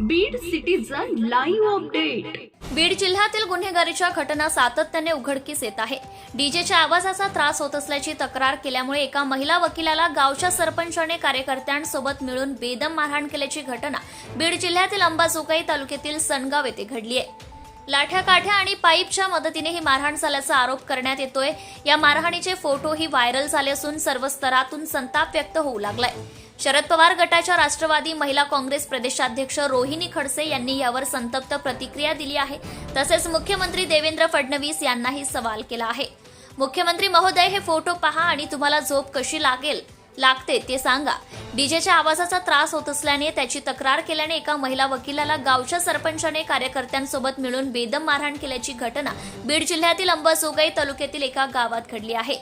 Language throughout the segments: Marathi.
Beed citizen live update Beed जिल्ह्यातील गुन्हेगारीच्या घटना सातत्याने उघडकीस येत आहे. डीजेच्या आवाजाचा त्रास होत असल्याची तक्रार केल्यामुळे एका महिला वकिलाला गावच्या सरपंचाने कार्यकर्त्यांसोबत मिळून बेदम मारहाण केल्याची घटना बीड जिल्ह्यातील अंबाजोगाई तालुक्यातील सनगाव येथे घडली आहे. लाठ्या काठ्या आणि पाईपच्या मदतीने ही मारहाण झाल्याचा आरोप करण्यात येतोय. या मारहाणीचे फोटोही व्हायरल झाले असून सर्व स्तरातून संताप व्यक्त होऊ लागलाय. शरद पवार गटाच्या राष्ट्रवादी महिला काँग्रेस प्रदेशाध्यक्ष रोहिणी खडसे यांनी यावर संतप्त प्रतिक्रिया दिली आहे. तसेच मुख्यमंत्री देवेंद्र फडणवीस यांनाही सवाल केला आहे. मुख्यमंत्री महोदय हे फोटो पहा आणि तुम्हाला झोप कशी लागेल? लागते ते सांगा. डीजेच्या आवाजाचा त्रास होत असल्याने त्याची तक्रार केल्याने एका महिला वकिलाला गावच्या सरपंचाने कार्यकर्त्यांसोबत मिळून बेदम मारहाण केल्याची घटना बीड जिल्ह्यातील अंबाजोगाई तालुक्यातील एका गावात घडली आहे.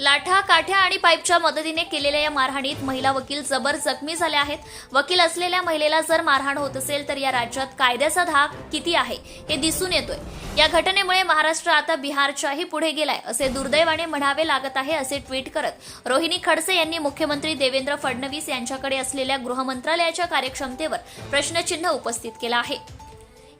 लाठा काठ्या आणि पाईपच्या मदतीने केलेल्या या मारहाणीत महिला वकील जबर जखमी झाल्या आहेत. वकील असलेल्या महिलेला जर मारहाण होत असेल तर या राज्यात कायद्याचा धाक किती आहे हे दिसून येतोय. या घटनेमुळे महाराष्ट्र आता बिहारच्याही पुढे गेलाय असे दुर्दैवाने म्हणावे लागत आहे असे ट्विट करत रोहिणी खडसे यांनी मुख्यमंत्री देवेंद्र फडणवीस यांच्याकडे असलेल्या गृहमंत्रालयाच्या कार्यक्षमतेवर प्रश्नचिन्ह उपस्थित केला आहे.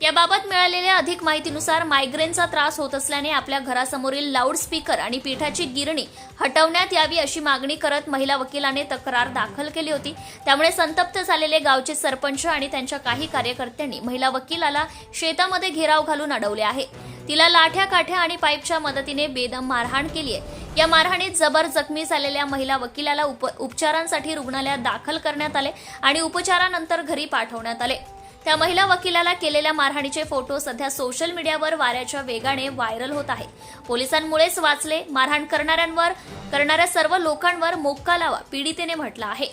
याबाबत मिळालेल्या अधिक माहितीनुसार मायग्रेनचा त्रास होत असल्याने आपल्या घरासमोरील लाऊडस्पीकर आणि पीठाची गिरणी हटवण्यात यावी अशी मागणी करत महिला वकिलाने तक्रार दाखल केली होती. त्यामुळे संतप्त झालेले गावचे सरपंच आणि त्यांच्या काही कार्यकर्त्यांनी महिला वकिलाला शेतामध्ये घेराव घालून अडवले आहे. तिला लाठ्या काठ्या आणि पाईपच्या मदतीने बेदम मारहाण केली आहे. या मारहाणीत जबर जखमी झालेल्या महिला वकिलाला उप उपचारांसाठी रुग्णालयात दाखल करण्यात आले आणि उपचारानंतर घरी पाठवण्यात आले. त्या महिला वकिलाला केलेल्या मारहाणीचे फोटो सध्या सोशल मीडियावर वाऱ्याच्या वेगाने व्हायरल होत आहे पोलिसांमुळेच वाचले मारहाण करणाऱ्यांवर करणाऱ्या सर्व लोकांवर मोक्का लावा पीडितेने म्हटलं आहे.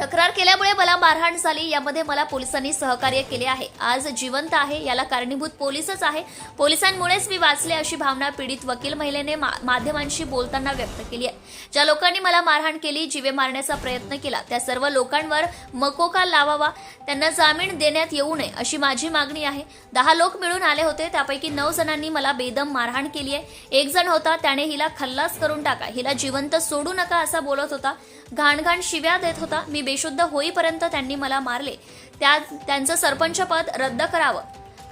तक्रार केल्यामुळे मला मारहाण झाली. यामध्ये मला पोलिसांनी सहकार्य केले आहे. आज जिवंत आहे याला कारणीभूत पोलीसच आहे. पोलिसांमुळेच मी वाचले अशी भावना पीडित वकील महिलेने मा- माध्यमांशी बोलताना व्यक्त केली आहे. ज्या लोकांनी मला मारहाण केली जीवे मारण्याचा प्रयत्न केला त्या सर्व लोकांवर मकोका लावावा. त्यांना जामीन देण्यात येऊ नये अशी माझी मागणी आहे. दहा लोक मिळून आले होते त्यापैकी नऊ जणांनी मला बेदम मारहाण केली आहे. एक जण होता त्याने हिला खल्लास करून टाका. हिला जिवंत सोडू नका असा बोलत होता. घाणघाण शिव्या देत होता. मी बेशुद्ध होईपर्यंत त्यांनी मला मारले. त्या त्यांचं सरपंच पद रद्द करावं.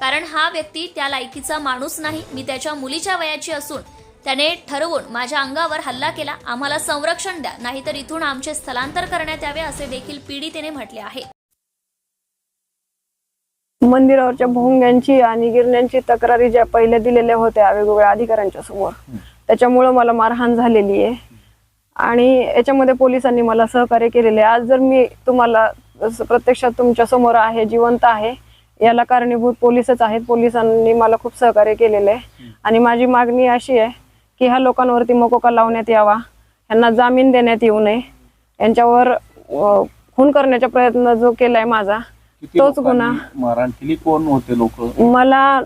कारण हा व्यक्ती त्या लायकीचा माणूस नाही मी त्याच्या मुलीच्या वयाची असून त्याने ठरवून माझ्या अंगावर हल्ला केला. आम्हाला संरक्षण द्या नाहीतर इथून आमचे स्थलांतर करण्यात यावे असे देखील पीडितेने म्हटले आहे. मंदिरावरच्या भोंग्यांची आणि गिरण्यांची तक्रारी ज्या पहिल्या दिलेल्या होत्या वेगवेगळ्या अधिकाऱ्यांच्या समोर त्याच्यामुळं मला मारहाण झालेली आहे. आणि याच्यामध्ये पोलिसांनी मला सहकार्य केलेले. आज जर मी तुम्हाला प्रत्यक्षात तुमच्यासमोर आहे जिवंत आहे याला कारणीभूत पोलीसच आहेत. पोलिसांनी मला खूप सहकार्य केलेलं. आहे आणि माझी मागणी अशी आहे की ह्या लोकांवरती मकोका लावण्यात यावा. यांना जामीन देण्यात येऊ नये. यांच्यावर खून करण्याचा प्रयत्न जो केलाय माझा तोच गुन्हा. लोकांनी मारहाण केली? कोण होते लोक? मला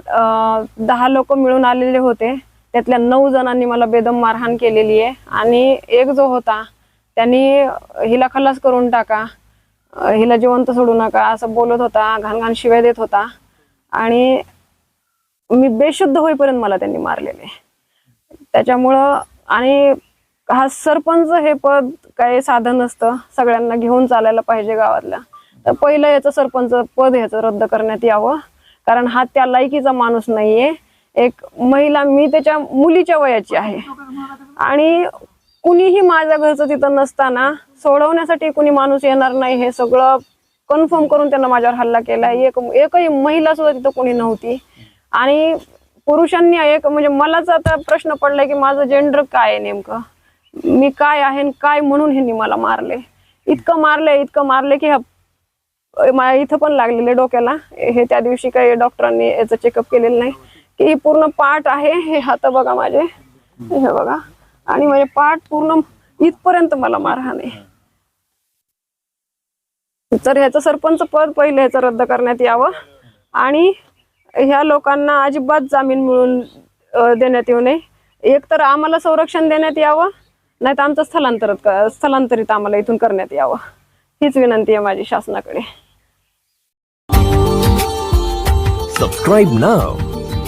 दहा लोक मिळून आलेले होते. त्यातल्या नऊ जणांनी मला बेदम मारहाण केलेली आहे. आणि एक जो होता त्यांनी हिला खलास करून टाका हिला जिवंत सोडू नका असं बोलत होता घाण घाण देत होता. आणि मी बेशुद्ध होईपर्यंत मला त्यांनी मारलेले. त्याच्यामुळं आणि हा सरपंच हे पद काही साधन नसतं. सगळ्यांना घेऊन चालायला पाहिजे गावातल्या तर पहिलं याचं सरपंच पद ह्याचं रद्द करण्यात यावं. कारण हा त्या लायकीचा माणूस नाहीये. एक महिला मी त्याच्या मुलीच्या वयाची आहे. आणि कुणीही माझ्या घरचं तिथं नसताना सोडवण्यासाठी कुणी माणूस येणार नाही हे सगळं कन्फर्म करून त्यांना माझ्यावर हल्ला केला एक एकही महिला सुद्धा तिथं कोणी नव्हती. आणि पुरुषांनी एक म्हणजे मलाच आता प्रश्न पडलाय की माझं जेंडर काय आहे नेमकं? मी काय आहे आणि काय म्हणून ह्यांनी मला मारले? इतकं मारले इतकं मारले की ह्या इथं पण लागलेले डोक्याला. हे त्या दिवशी काही डॉक्टरांनी याचं चेकअप केलेलं नाही. की ही पूर्ण पाठ आहे हे हात बघा माझे. हे बघा. आणि माझे पाठ पूर्ण इथपर्यंत मला मारहाण. आहे तर ह्याचं सरपंच पद पहिले ह्याचं रद्द करण्यात यावं. आणि ह्या लोकांना अजिबात जामीन मिळून देण्यात येऊ नये. एक तर आम्हाला संरक्षण देण्यात यावं नाही तर आमचं स्थलांतरित स्थलांतरित आम्हाला इथून करण्यात यावं. हीच विनंती आहे माझी शासनाकडे. Subscribe now.